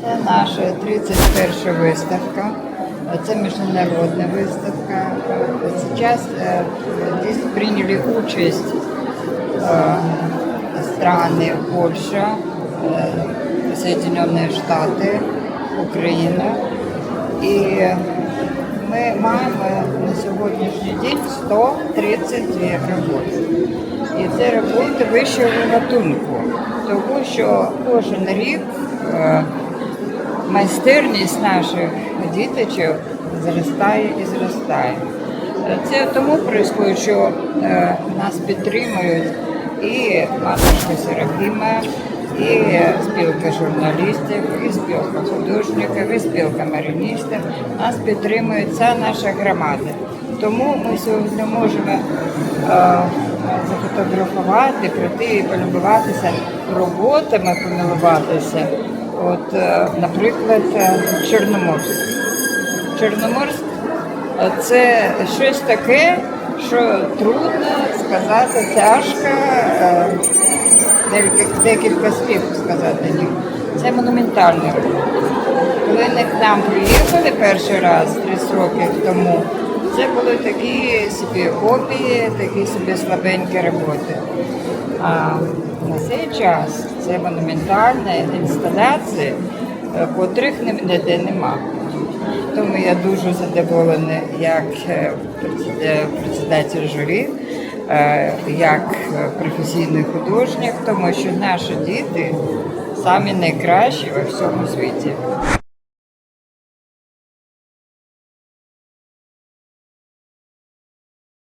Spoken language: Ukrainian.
Це наша 31 виставка. Це міжнародна виставка. Сейчас э, здесь приняли участь э, страны Польша, э, Соединенные Штаты, Україна. І ми маємо на сьогоднішній день 132 роботи. І це роботи вищого гатунку, тому що кожен рік е, майстерність наших діточок зростає і зростає. Це тому відбувається, що е, нас підтримують і матушка Серафіма, і спілка журналістів, і спілка художників, і спілка мариністів. Нас підтримує ця наша громада. Тому ми сьогодні можемо е, зафотографувати, прийти і полюбуватися роботами, помилуватися. От, е, наприклад, е, Чорноморськ. Чорноморськ е, це щось таке, що трудно сказати, тяжко. Декілька, слів сказати. Це монументальний рух. Коли вони к нам приїхали перший раз 30 років тому, це були такі собі копії, такі собі слабенькі роботи. А на цей час це монументальні інсталяції, е, котрих ніде нема. Тому я дуже задоволена як е, предс- председатель журі, е, як професійний художник, тому що наші діти самі найкращі во всьому світі.